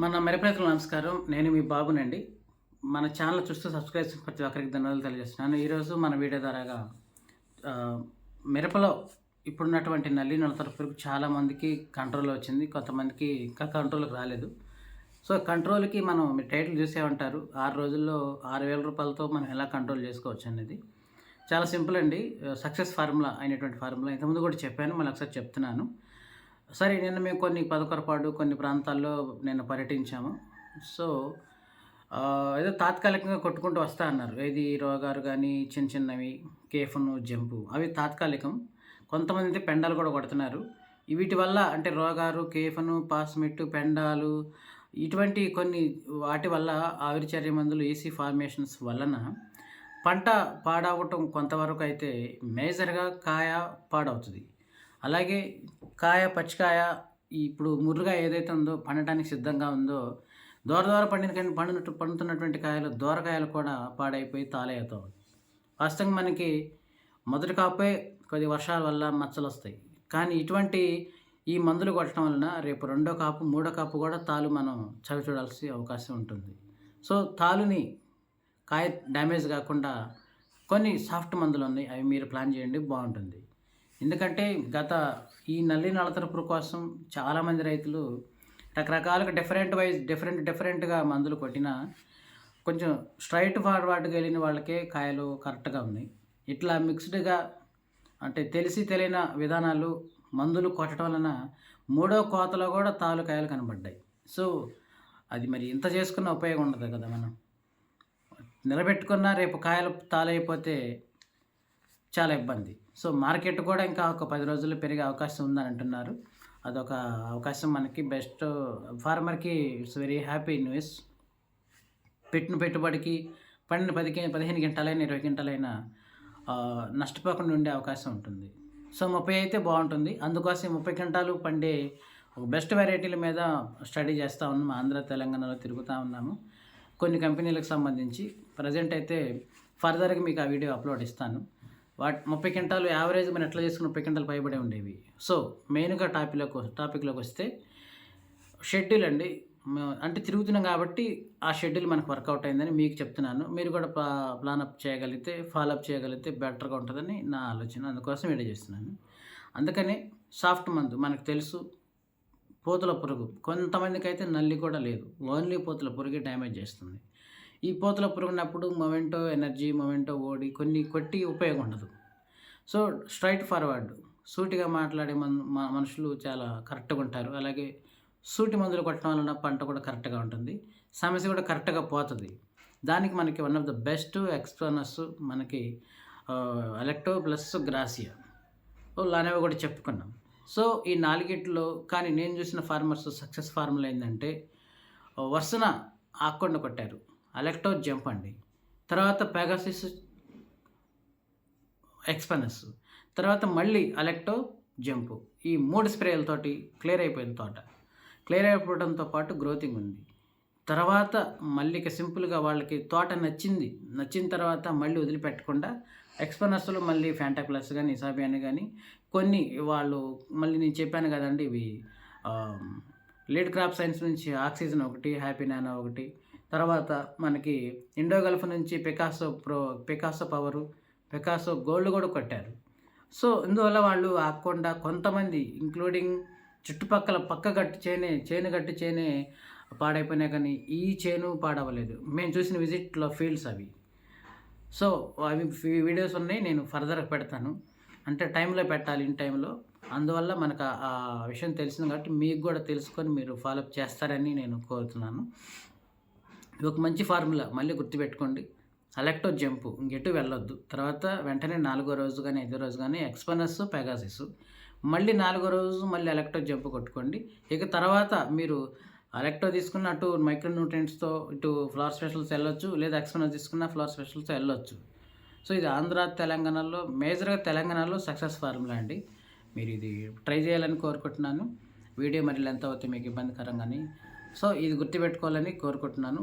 మన మెరపరైతులు నమస్కారం. నేను మీ బాబునండి. మన ఛానల్ చూస్తూ సబ్స్క్రైబ్ చేసిన ప్రతి ఒక్కరికి ధన్యవాదాలు తెలియజేస్తున్నాను. ఈరోజు మన వీడియో ద్వారాగా మిరపలో ఇప్పుడున్నటువంటి నల్లి నలతర పురుగు చాలామందికి కంట్రోల్ వచ్చింది. కొంతమందికి ఇంకా కంట్రోల్కి రాలేదు. సో కంట్రోల్కి మనం మీ టైటిల్ చూసే ఉంటారు. ఆరు రోజుల్లో ఆరు వేల రూపాయలతో మనం ఎలా కంట్రోల్ చేసుకోవచ్చు అనేది. చాలా సింపుల్ అండి. సక్సెస్ ఫార్ములా అయినటువంటి ఫార్ములా. ఇంతకుముందు కూడా చెప్పాను మళ్ళీ ఒకసారి చెప్తున్నాను. సరే నిన్న మేము కొన్ని పదకొరపాడు కొన్ని ప్రాంతాల్లో నేను పర్యటించాము. సో ఏదో తాత్కాలికంగా కొట్టుకుంటూ వస్తా అన్నారు. ఏది రోగారు కానీ చిన్న చిన్నవి కేఫను జంపు అవి తాత్కాలికం. కొంతమంది అయితే పెండాలు కూడా కొడుతున్నారు. వీటి వల్ల అంటే రోగారు కేఫను పాస్మిట్ పెండాలు ఇటువంటి కొన్ని వాటి వల్ల ఆవిరిచర్య మందులు ఏసీ ఫార్మేషన్స్ వలన పంట పాడవటం కొంతవరకు అయితే మేజర్గా కాయ పాడవుతుంది. అలాగే కాయ పచ్చికాయ ఇప్పుడు ముర్రుగా ఏదైతే ఉందో పండటానికి సిద్ధంగా ఉందో దూర దూర పండిన కానీ పండునట్టు పండుతున్నటువంటి కాయలు దూరకాయలు కూడా పాడైపోయి తాళవుతాయి వాస్తవంగా మనకి మొదటి కాపే కొద్ది వర్షాల వల్ల మచ్చలు వస్తాయి కానీ ఇటువంటి ఈ మందులు కొట్టడం వలన రేపు రెండో కాపు మూడో కాపు కూడా తాలు మనం చవి చూడాల్సి అవకాశం ఉంటుంది. సో తాలుని కాయ డ్యామేజ్ కాకుండా కొన్ని సాఫ్ట్ మందులు ఉన్నాయి. అవి మీరు ప్లాన్ చేయండి బాగుంటుంది. ఎందుకంటే గత ఈ నల్లి నలతరపు కోసం చాలామంది రైతులు రకరకాలుగా డిఫరెంట్ వైజ్ డిఫరెంట్ డిఫరెంట్గా మందులు కొట్టినా కొంచెం స్ట్రైట్ ఫార్వర్డ్గా వెళ్ళిన వాళ్ళకే కాయలు కరెక్ట్గా ఉన్నాయి. ఇట్లా మిక్స్డ్గా అంటే తెలిసి తెలియని విధానాలు మందులు కొట్టడం వలన మూడో కోతలో కూడా తాలు కాయలు కనబడ్డాయి. సో అది మరి ఇంత చేసుకున్న ఉపయోగం ఉండదు కదా మనం. నిలబెట్టుకున్న రేపు కాయలు తాలైపోతే చాలా ఇబ్బంది. సో మార్కెట్ కూడా ఇంకా ఒక పది రోజులు పెరిగే అవకాశం ఉందని అంటున్నారు. అదొక అవకాశం మనకి. బెస్ట్ ఫార్మర్కి ఇట్స్ వెరీ హ్యాపీ న్యూస్. పెట్టిన పెట్టుబడికి పన్నెండు పదికి పదిహేను గంటలైనా ఇరవై గంటలైనా నష్టపోకుండా ఉండే అవకాశం ఉంటుంది. సో ముప్పై అయితే బాగుంటుంది. అందుకోసం ముప్పై గంటలు పండే బెస్ట్ వెరైటీల మీద స్టడీ చేస్తూ ఉన్నాము. ఆంధ్ర తెలంగాణలో తిరుగుతూ ఉన్నాము. కొన్ని కంపెనీలకు సంబంధించి. ప్రజెంట్ అయితే ఫర్దర్గా మీకు ఆ వీడియో అప్లోడ్ ఇస్తాను. వాట్ ముప్పై క్వింటాలు యావరేజ్ మనం ఎట్లా చేసుకుని ముప్పై క్వింటాలు పైబడే ఉండేవి? సో మెయిన్గా టాపిక్లోకి టాపిక్లోకి వస్తే షెడ్యూల్ అండి. అంటే తిరుగుతున్నాం కాబట్టి ఆ షెడ్యూల్ మనకు వర్కౌట్ అయిందని మీకు చెప్తున్నాను. మీరు కూడా ప్లాన్ అప్ చేయగలిగితే ఫాలో అప్ చేయగలిగితే బెటర్గా ఉంటుందని నా ఆలోచన. అందుకోసం వీడియో చేస్తున్నాను. అందుకని సాఫ్ట్ మందు మనకు తెలుసు పూతల పురుగు. కొంతమందికి అయితే నల్లి కూడా లేదు. ఓన్లీ పూతల పురుగే డ్యామేజ్ చేస్తుంది. ఈ పోతల పురుగు ఉన్నప్పుడు మొమెంటో ఎనర్జీ మొమెంటో ఓడి కొన్ని కొట్టి ఉపయోగం ఉండదు సో స్ట్రైట్ ఫార్వర్డ్ సూటిగా మాట్లాడే మన్ మ- మనుషులు చాలా కరెక్ట్గా ఉంటారు అలాగే సూటి మందులు కొట్టడం వలన పంట కూడా కరెక్ట్గా ఉంటుంది. సమస్య కూడా కరెక్ట్గా పోతుంది. దానికి మనకి one of the best explorers మనకి ఎలక్టో ప్లస్ గ్రాసియా. లానేవి కూడా చెప్పుకున్నాం. సో ఈ నాలుగిట్లో కానీ నేను చూసిన ఫార్మర్స్ సక్సెస్ ఫార్ములా ఏంటంటే వరుసన ఆకుండా కొట్టారు. అలెక్టో జంప్ అండి. తర్వాత పెగాసిస్ ఎక్స్పెనస్ తర్వాత మళ్ళీ అలెక్టో జంపు ఈ మూడు స్ప్రేలతోటి క్లియర్ అయిపోయిన తోట. క్లియర్ అయిపోవడంతో పాటు గ్రోతింగ్ ఉంది. తర్వాత మళ్ళీ ఇక సింపుల్గా వాళ్ళకి తోట నచ్చింది. నచ్చిన తర్వాత మళ్ళీ వదిలిపెట్టకుండా ఎక్స్పెనస్లు మళ్ళీ ఫ్యాంటా ప్లస్ కానీ ఇసాబియాని కానీ కొన్ని వాళ్ళు మళ్ళీ నేను చెప్పాను కదండి ఇవి లీడ్ క్రాప్ సైన్స్ నుంచి ఆక్సిజన్ ఒకటి హ్యాపీ నానో ఒకటి తర్వాత మనకి ఇండో గల్ఫ్ నుంచి Picasso pro Picasso power Picasso gold కూడా కొట్టారు. సో ఇందువల్ల వాళ్ళు ఆకుండా కొంతమంది ఇంక్లూడింగ్ చుట్టుపక్కల పక్క గట్టి చేనే చేను గట్టి చేనే పాడైపోయినా కానీ ఈ చేను పాడవలేదు. మేము చూసిన విజిట్లో ఫీల్డ్స్ అవి. సో అవి వీడియోస్ ఉన్నాయి నేను ఫర్దర్గా పెడతాను. అంటే టైంలో పెట్టాలి ఇన్ టైంలో. అందువల్ల మనకు ఆ విషయం తెలిసింది కాబట్టి మీకు కూడా తెలుసుకొని మీరు ఫాలోఅప్ చేస్తారని నేను కోరుతున్నాను. ఇది ఒక మంచి ఫార్ములా. మళ్ళీ గుర్తుపెట్టుకోండి. అలెక్టో జంపు ఇంకెటు వెళ్ళొద్దు. తర్వాత వెంటనే నాలుగో రోజు కానీ ఐదో రోజు కానీ ఎక్స్పనస్ పెగాసిస్ మళ్ళీ నాలుగో రోజు మళ్ళీ అలెక్టో జంపు కొట్టుకోండి. ఇక తర్వాత మీరు అలెక్టో తీసుకున్న అటు మైక్రో న్యూట్రియంట్స్తో ఇటు ఫ్లవర్ స్పెషల్స్ వెళ్ళొచ్చు. లేదా ఎక్స్పనస్ తీసుకున్న ఫ్లవర్ స్పెషల్స్తో వెళ్ళొచ్చు. సో ఇది ఆంధ్ర తెలంగాణలో మేజర్గా తెలంగాణలో సక్సెస్ ఫార్ములా అండి. మీరు ఇది ట్రై చేయాలని కోరుకుంటున్నాను. వీడియో మరి లెంత్ అవుతే మీకు ఇబ్బందికరం కానీ సో ఇది గుర్తుపెట్టుకోవాలని కోరుకుంటున్నాను.